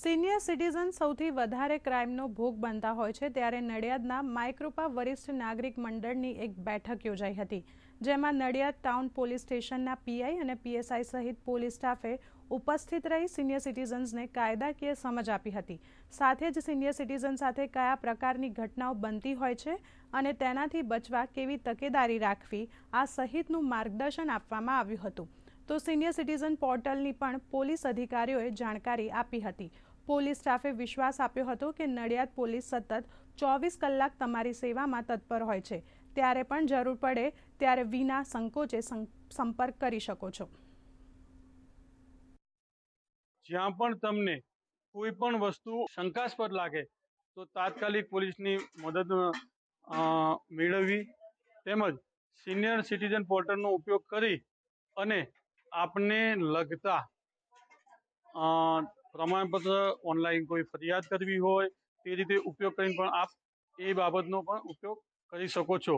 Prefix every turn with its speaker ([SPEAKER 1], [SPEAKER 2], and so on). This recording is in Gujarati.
[SPEAKER 1] સિનિયર સિટીઝન સૌથી વધારે ક્રાઇમનો ભોગ બનતા હોય છે ત્યારે નડિયાદના માઇક્રોપા વરિષ્ઠ નાગરિક મંડળની એક બેઠક યોજાઈ હતી, જેમાં નડિયાદ ટાઉન પોલીસ સ્ટેશનના પીઆઈ અને પીએસઆઈ સહિત પોલીસ સ્ટાફે ઉપસ્થિત રહી સિનિયર સિટીઝન્સને કાયદાકીય સમજ આપી હતી. સાથે જ સિનિયર સિટીઝન સાથે કયા પ્રકારની ઘટનાઓ બનતી હોય છે અને તેનાથી બચવા કેવી તકેદારી રાખવી, આ સહિતનું માર્ગદર્શન આપવામાં આવ્યું હતું. તો સિનિયર સિટીઝન પોર્ટલની પણ પોલીસ અધિકારીઓએ જાણકારી આપી હતી. પોલીસ સ્ટાફે વિશ્વાસ આપ્યો હતો કે નડિયાદ પોલીસ સતત ચોવીસ કલાક તમારી સેવામાં તત્પર હોય છે. ત્યારે પણ જરૂર પડે ત્યારે વિના સંકોચે સંપર્ક કરી શકો છો.
[SPEAKER 2] જ્યાં પણ તમને કોઈ પણ વસ્તુ શંકાસ્પદ લાગે, તો તાત્કાલિક પોલીસની મદદ મેળવવી તેમજ સિનિયર સિટીઝન પોર્ટલનો ઉપયોગ કરી અને આપને લગતા પ્રમાણપત્ર ઓનલાઈન કોઈ ફરિયાદ કરવી હોય તે રીતે ઉપયોગ કરીને પણ આપ એ બાબતનો પણ ઉપયોગ કરી શકો છો.